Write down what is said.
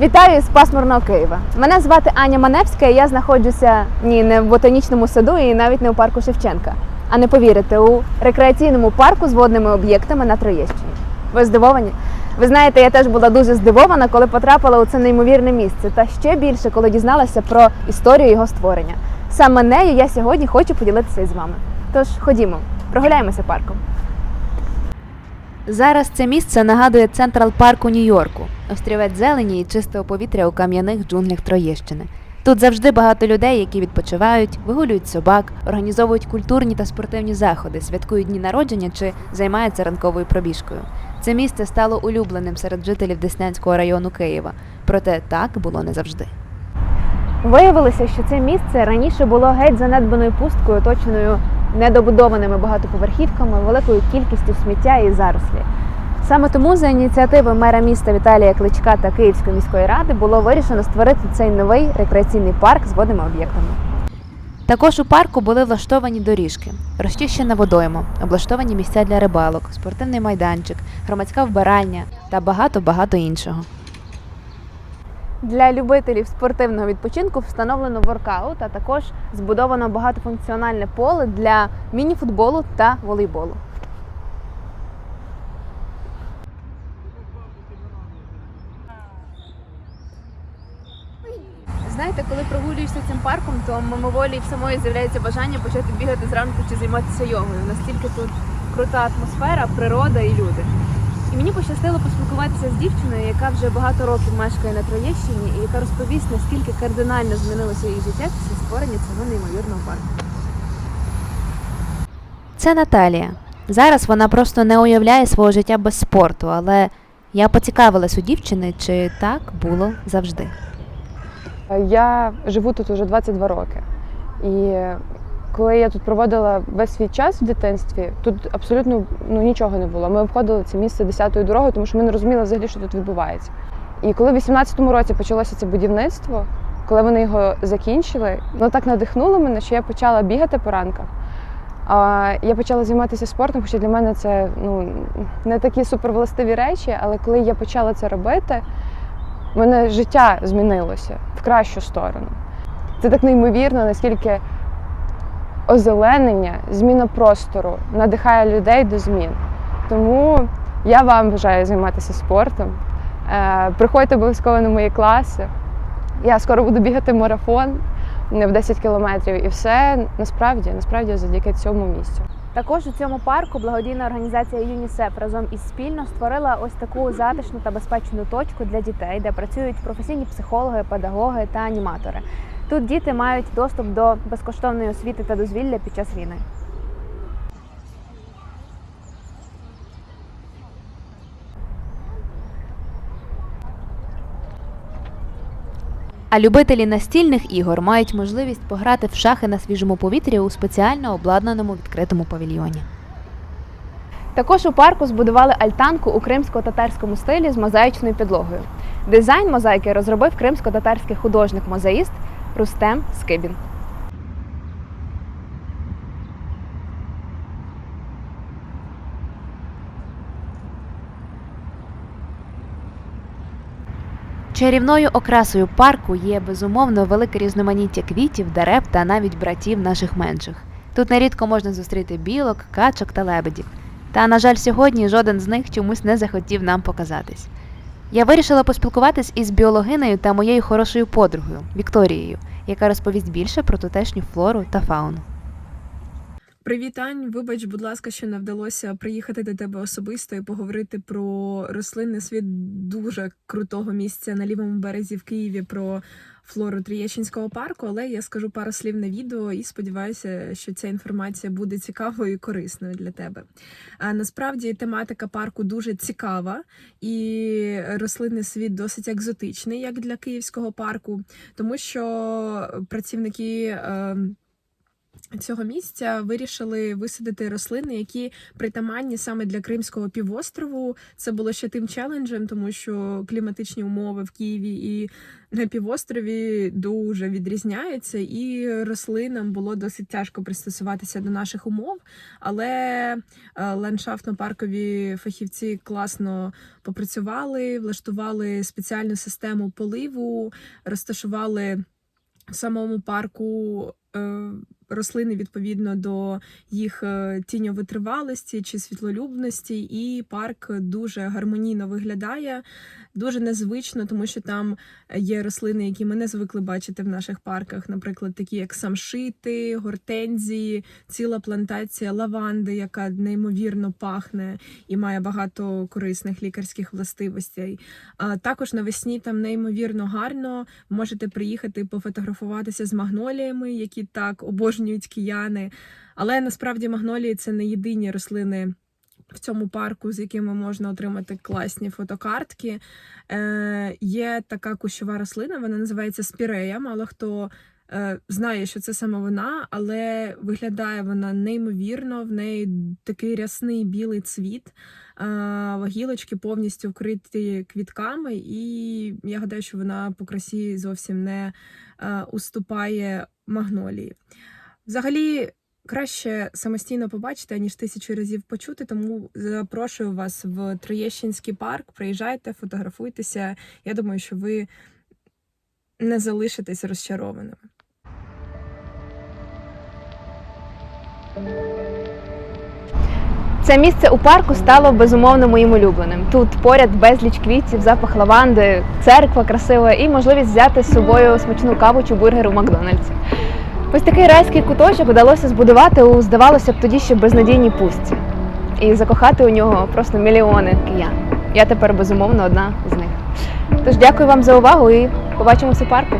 Вітаю з пасмурного Києва. Мене звати Аня Маневська, і я знаходжуся ні не в ботанічному саду і навіть не у парку Шевченка. А не повірите, у рекреаційному парку з водними об'єктами на Троєщині. Ви здивовані? Ви знаєте, я теж була дуже здивована, коли потрапила у це неймовірне місце, та ще більше, коли дізналася про історію його створення. Саме нею я сьогодні хочу поділитися із вами. Тож ходімо, прогуляємося парком. Зараз це місце нагадує Централ парк у Нью-Йорку, острівець зелені і чистого повітря у кам'яних джунглях Троєщини. Тут завжди багато людей, які відпочивають, вигулюють собак, організовують культурні та спортивні заходи, святкують дні народження чи займаються ранковою пробіжкою. Це місце стало улюбленим серед жителів Деснянського району Києва. Проте так було не завжди. Виявилося, що це місце раніше було геть занедбаною пусткою, оточеною недобудованими багатоповерхівками, великою кількістю сміття і зарослі. Саме тому за ініціативи мера міста Віталія Кличка та Київської міської ради було вирішено створити цей новий рекреаційний парк з водними об'єктами. Також у парку були влаштовані доріжки, розчищена водойма, облаштовані місця для рибалок, спортивний майданчик, громадська вбиральня та багато-багато іншого. Для любителів спортивного відпочинку встановлено воркаут, а також збудовано багатофункціональне поле для міні-футболу та волейболу. Знаєте, коли прогулюєшся цим парком, то мимоволі в самої з'являється бажання почати бігати зранку чи займатися йогою. Настільки тут крута атмосфера, природа і люди. І мені пощастило поспілкуватися з дівчиною, яка вже багато років мешкає на Троєщині, і яка розповість, наскільки кардинально змінилося її життя після створення цього неймовірного парку. Це Наталія. Зараз вона просто не уявляє свого життя без спорту, але я поцікавилась у дівчини, чи так було завжди. Я живу тут уже 22 роки. І коли я тут проводила весь свій час в дитинстві, тут абсолютно ну, нічого не було. Ми обходили це місце десятою дорогою, тому що ми не розуміли взагалі, що тут відбувається. І коли в 18-му році почалося це будівництво, коли вони його закінчили, воно так надихнуло мене, що я почала бігати по ранках. А я почала займатися спортом, хоча для мене це ну, не такі супервластиві речі, але коли я почала це робити, мене життя змінилося в кращу сторону. Це так неймовірно, наскільки озеленення, зміна простору надихає людей до змін. Тому я вам бажаю займатися спортом. Е, Приходьте обов'язково на мої класи. Я скоро буду бігати марафон не в 10 кілометрів, і все насправді, насправді завдяки цьому місцю. Також у цьому парку благодійна організація ЮНІСЕФ разом із спільно створила ось таку затишну та безпечну точку для дітей, де працюють професійні психологи, педагоги та аніматори. Тут діти мають доступ до безкоштовної освіти та дозвілля під час війни. А любителі настільних ігор мають можливість пограти в шахи на свіжому повітрі у спеціально обладнаному відкритому павільйоні. Також у парку збудували альтанку у кримсько-татарському стилі з мозаїчною підлогою. Дизайн мозаїки розробив кримсько-татарський художник-мозаїст Рустем Скибін. Чарівною окрасою парку є безумовно велике різноманіття квітів, дерев та навіть братів наших менших. Тут нерідко можна зустріти білок, качок та лебедів. Та, на жаль, сьогодні жоден з них чомусь не захотів нам показатись. Я вирішила поспілкуватись із біологинею та моєю хорошою подругою Вікторією, яка розповість більше про тутешню флору та фауну. Привіт, Ань. Вибач, будь ласка, що не вдалося приїхати до тебе особисто і поговорити про рослинний світ дуже крутого місця на лівому березі в Києві про флору Трієчинського парку. Але я скажу пару слів на відео і сподіваюся, що ця інформація буде цікавою і корисною для тебе. А насправді тематика парку дуже цікава, і рослинний світ досить екзотичний, як для київського парку, тому що працівники. Цього місця вирішили висадити рослини, які притаманні саме для Кримського півострову. Це було ще тим челенджем, тому що кліматичні умови в Києві і на півострові дуже відрізняються, і рослинам було досить тяжко пристосуватися до наших умов. Але е, ландшафтно-паркові фахівці класно попрацювали, влаштували спеціальну систему поливу, розташували в самому парку е, рослини відповідно до їх е, тіньовитривалості чи світлолюбності, і парк дуже гармонійно виглядає, дуже незвично, тому що там є рослини, які ми не звикли бачити в наших парках, наприклад, такі як самшити, гортензії, ціла плантація лаванди, яка неймовірно пахне і має багато корисних лікарських властивостей. А також навесні там неймовірно гарно. Можете приїхати пофотографуватися з магноліями, які так обожнюють кияни. Але насправді магнолії це не єдині рослини. В цьому парку, з якими можна отримати класні фотокартки, е, є така кущова рослина, вона називається спірея. Мало хто е, знає, що це саме вона, але виглядає вона неймовірно. В неї такий рясний білий цвіт, е, гілочки повністю вкриті квітками, і я гадаю, що вона по красі зовсім не е, уступає магнолії. Взагалі. Краще самостійно побачити, ніж тисячу разів почути, тому запрошую вас в Троєщинський парк. Приїжджайте, фотографуйтеся. Я думаю, що ви не залишитесь розчарованими. Це місце у парку стало безумовно моїм улюбленим. Тут поряд безліч квітів, запах лаванди, церква красива і можливість взяти з собою смачну каву чи бургер у Макдональдсі. Ось такий райський куточок вдалося збудувати у, здавалося б, тоді ще безнадійній пустці. І закохати у нього просто мільйони киян. Я тепер безумовно одна з них. Тож дякую вам за увагу і побачимося у парку.